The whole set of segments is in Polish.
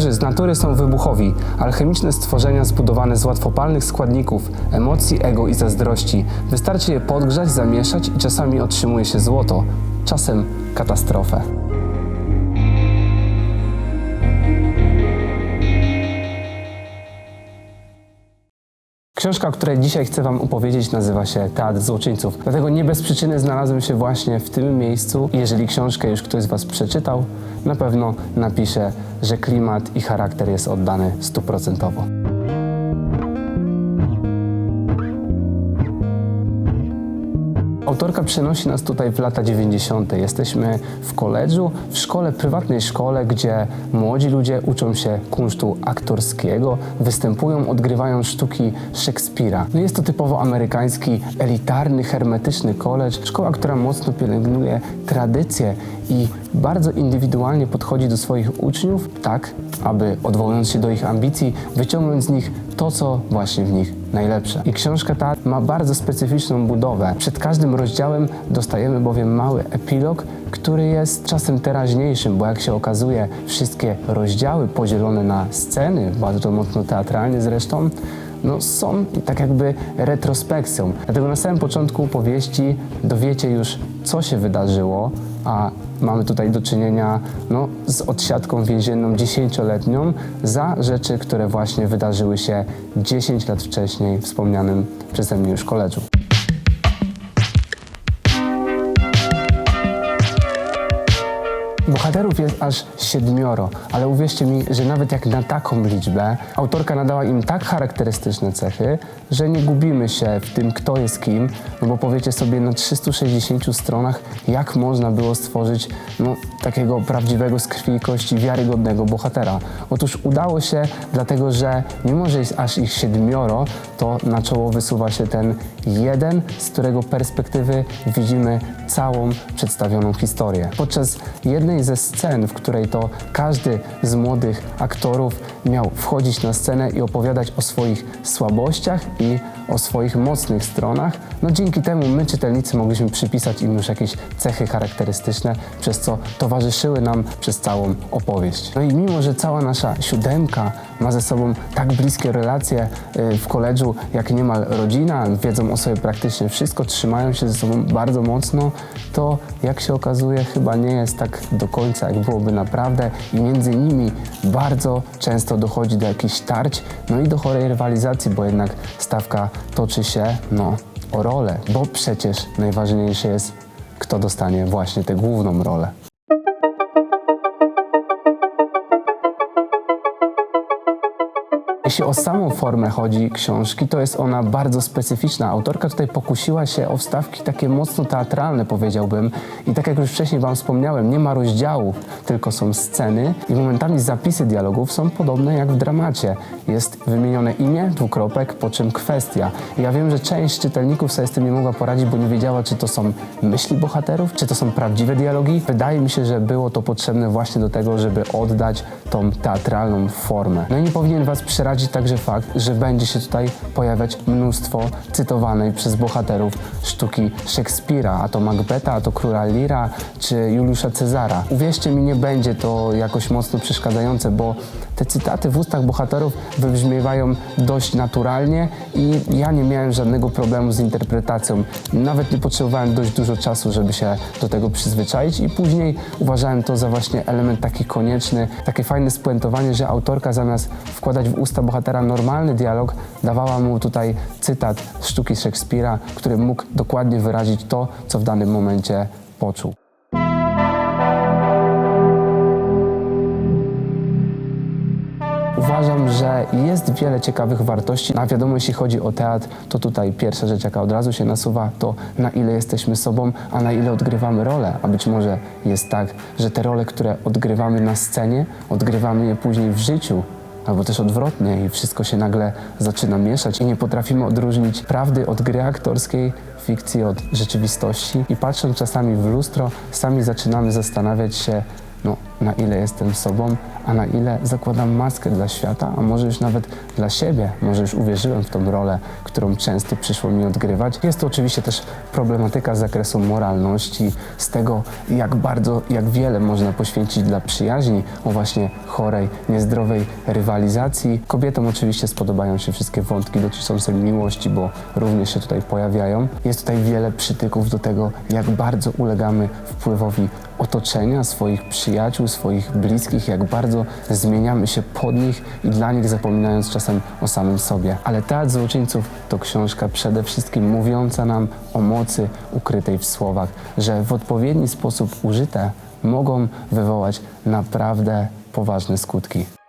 Aktorzy z natury są wybuchowi, alchemiczne stworzenia zbudowane z łatwopalnych składników, emocji, ego i zazdrości. Wystarczy je podgrzać, zamieszać i czasami otrzymuje się złoto, czasem katastrofę. Książka, o której dzisiaj chcę Wam opowiedzieć, nazywa się Teatr Złoczyńców. Dlatego nie bez przyczyny znalazłem się właśnie w tym miejscu. Jeżeli książkę już ktoś z Was przeczytał, na pewno napisze, że klimat i charakter jest oddany stuprocentowo. Autorka przenosi nas tutaj w lata 90. Jesteśmy w koledżu, w szkole, prywatnej szkole, gdzie młodzi ludzie uczą się kunsztu aktorskiego, występują, odgrywają sztuki Szekspira. No jest to typowo amerykański, elitarny, hermetyczny koledż, szkoła, która mocno pielęgnuje tradycje i bardzo indywidualnie podchodzi do swoich uczniów, tak aby odwołując się do ich ambicji, wyciągnąć z nich to, co właśnie w nich najlepsze. I książka ta ma bardzo specyficzną budowę. Przed każdym rozdziałem dostajemy bowiem mały epilog, który jest czasem teraźniejszym, bo jak się okazuje, wszystkie rozdziały podzielone na sceny, bardzo mocno teatralnie zresztą, no są tak jakby retrospekcją. Dlatego na samym początku powieści dowiecie już, co się wydarzyło, a mamy tutaj do czynienia no, z odsiadką więzienną dziesięcioletnią za rzeczy, które właśnie wydarzyły się 10 lat wcześniej w wspomnianym przeze mnie już koledżu. Bohaterów jest aż siedmioro, ale uwierzcie mi, że nawet jak na taką liczbę, autorka nadała im tak charakterystyczne cechy, że nie gubimy się w tym, kto jest kim, no bo powiecie sobie na 360 stronach, jak można było stworzyć no, takiego prawdziwego z krwi i kości, wiarygodnego bohatera. Otóż udało się, dlatego że mimo, że jest aż ich siedmioro, to na czoło wysuwa się ten jeden, z którego perspektywy widzimy całą przedstawioną historię. Podczas jednej ze scen, w której to każdy z młodych aktorów miał wchodzić na scenę i opowiadać o swoich słabościach i o swoich mocnych stronach, no dzięki temu my, czytelnicy, mogliśmy przypisać im już jakieś cechy charakterystyczne, przez co towarzyszyły nam przez całą opowieść. No i mimo, że cała nasza siódemka ma ze sobą tak bliskie relacje y, w koledżu, jak niemal rodzina, wiedzą o sobie praktycznie wszystko, trzymają się ze sobą bardzo mocno, to jak się okazuje, chyba nie jest tak do końca, jak byłoby naprawdę i między nimi bardzo często dochodzi do jakichś tarć, no i do chorej rywalizacji, bo jednak stawka toczy się, no, o rolę, bo przecież najważniejsze jest, kto dostanie właśnie tę główną rolę. Jeśli o samą formę chodzi książki, to jest ona bardzo specyficzna. Autorka tutaj pokusiła się o wstawki takie mocno teatralne, powiedziałbym. I tak jak już wcześniej Wam wspomniałem, nie ma rozdziałów, tylko są sceny i momentami zapisy dialogów są podobne jak w dramacie. Jest wymienione imię, dwukropek, po czym kwestia. I ja wiem, że część czytelników sobie z tym nie mogła poradzić, bo nie wiedziała, czy to są myśli bohaterów, czy to są prawdziwe dialogi. Wydaje mi się, że było to potrzebne właśnie do tego, żeby oddać tą teatralną formę. No i nie powinien Was przerazić także fakt, że będzie się tutaj pojawiać mnóstwo cytowanej przez bohaterów sztuki Szekspira, a to Macbeta, a to Króla Lira, czy Juliusza Cezara. Uwierzcie mi, nie będzie to jakoś mocno przeszkadzające, bo te cytaty w ustach bohaterów wybrzmiewają dość naturalnie i ja nie miałem żadnego problemu z interpretacją. Nawet nie potrzebowałem dość dużo czasu, żeby się do tego przyzwyczaić i później uważałem to za właśnie element taki konieczny, takie fajne spuentowanie, że autorka zamiast wkładać w usta bohatera normalny dialog, dawała mu tutaj cytat z sztuki Szekspira, który mógł dokładnie wyrazić to, co w danym momencie poczuł. Uważam, że jest wiele ciekawych wartości. A wiadomo, jeśli chodzi o teatr, to tutaj pierwsza rzecz, jaka od razu się nasuwa, to na ile jesteśmy sobą, a na ile odgrywamy rolę. A być może jest tak, że te role, które odgrywamy na scenie, odgrywamy je później w życiu. Albo też odwrotnie i wszystko się nagle zaczyna mieszać i nie potrafimy odróżnić prawdy od gry aktorskiej, fikcji od rzeczywistości. I patrząc czasami w lustro, sami zaczynamy zastanawiać się, na ile jestem sobą, a na ile zakładam maskę dla świata, a może już nawet dla siebie, może już uwierzyłem w tą rolę, którą często przyszło mi odgrywać. Jest to oczywiście też problematyka z zakresu moralności, z tego, jak bardzo, jak wiele można poświęcić dla przyjaźni, o właśnie chorej, niezdrowej rywalizacji. Kobietom oczywiście spodobają się wszystkie wątki dotyczące miłości, bo również się tutaj pojawiają. Jest tutaj wiele przytyków do tego, jak bardzo ulegamy wpływowi otoczenia, swoich przyjaciół, swoich bliskich, jak bardzo zmieniamy się pod nich i dla nich zapominając czasem o samym sobie. Ale Teatr Złoczyńców to książka przede wszystkim mówiąca nam o mocy ukrytej w słowach, że w odpowiedni sposób użyte mogą wywołać naprawdę poważne skutki.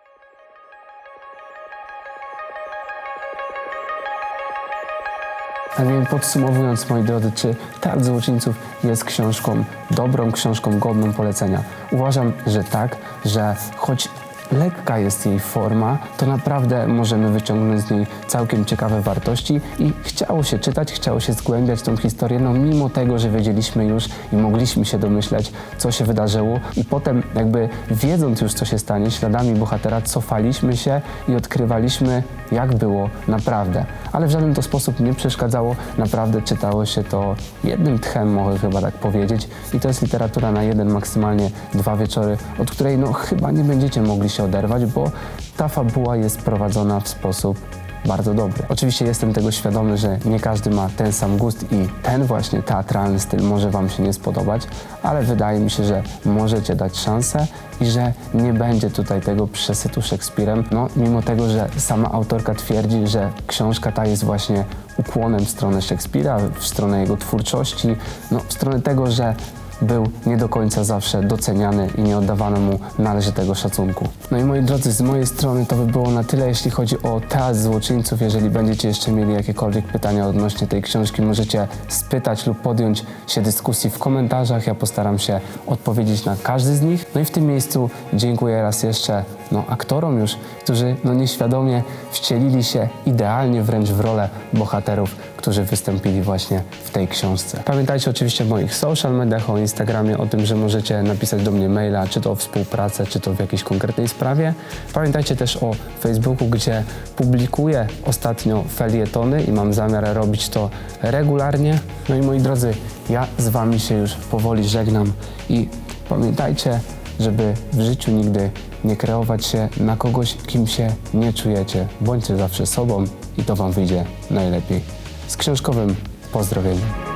A więc podsumowując, moi drodzy, czy Teatr Złoczyńców jest książką dobrą, książką godną polecenia? Uważam, że tak, że choć lekka jest jej forma, to naprawdę możemy wyciągnąć z niej całkiem ciekawe wartości i chciało się czytać, chciało się zgłębiać tą historię, no mimo tego, że wiedzieliśmy już i mogliśmy się domyśleć, co się wydarzyło i potem jakby wiedząc już, co się stanie, śladami bohatera cofaliśmy się i odkrywaliśmy, jak było naprawdę. Ale w żaden to sposób nie przeszkadzało, naprawdę czytało się to jednym tchem, mogę chyba tak powiedzieć i to jest literatura na jeden, maksymalnie dwa wieczory, od której no chyba nie będziecie mogli się oderwać, bo ta fabuła jest prowadzona w sposób bardzo dobry. Oczywiście jestem tego świadomy, że nie każdy ma ten sam gust i ten właśnie teatralny styl może Wam się nie spodobać, ale wydaje mi się, że możecie dać szansę i że nie będzie tutaj tego przesytu Szekspirem, no mimo tego, że sama autorka twierdzi, że książka ta jest właśnie ukłonem w stronę Szekspira, w stronę jego twórczości, no w stronę tego, że był nie do końca zawsze doceniany i nie oddawano mu należytego szacunku. No i moi drodzy, z mojej strony to by było na tyle, jeśli chodzi o Teatr Złoczyńców. Jeżeli będziecie jeszcze mieli jakiekolwiek pytania odnośnie tej książki, możecie spytać lub podjąć się dyskusji w komentarzach. Ja postaram się odpowiedzieć na każdy z nich. No i w tym miejscu dziękuję raz jeszcze no, aktorom już, którzy no, nieświadomie wcielili się idealnie wręcz w rolę bohaterów, którzy wystąpili właśnie w tej książce. Pamiętajcie oczywiście o moich social mediach, o Instagramie, o tym, że możecie napisać do mnie maila, czy to o współpracę, czy to w jakiejś konkretnej sprawie. Pamiętajcie też o Facebooku, gdzie publikuję ostatnio felietony i mam zamiar robić to regularnie. No i moi drodzy, ja z wami się już powoli żegnam i pamiętajcie, żeby w życiu nigdy nie kreować się na kogoś, kim się nie czujecie. Bądźcie zawsze sobą i to wam wyjdzie najlepiej. Z książkowym pozdrowieniem.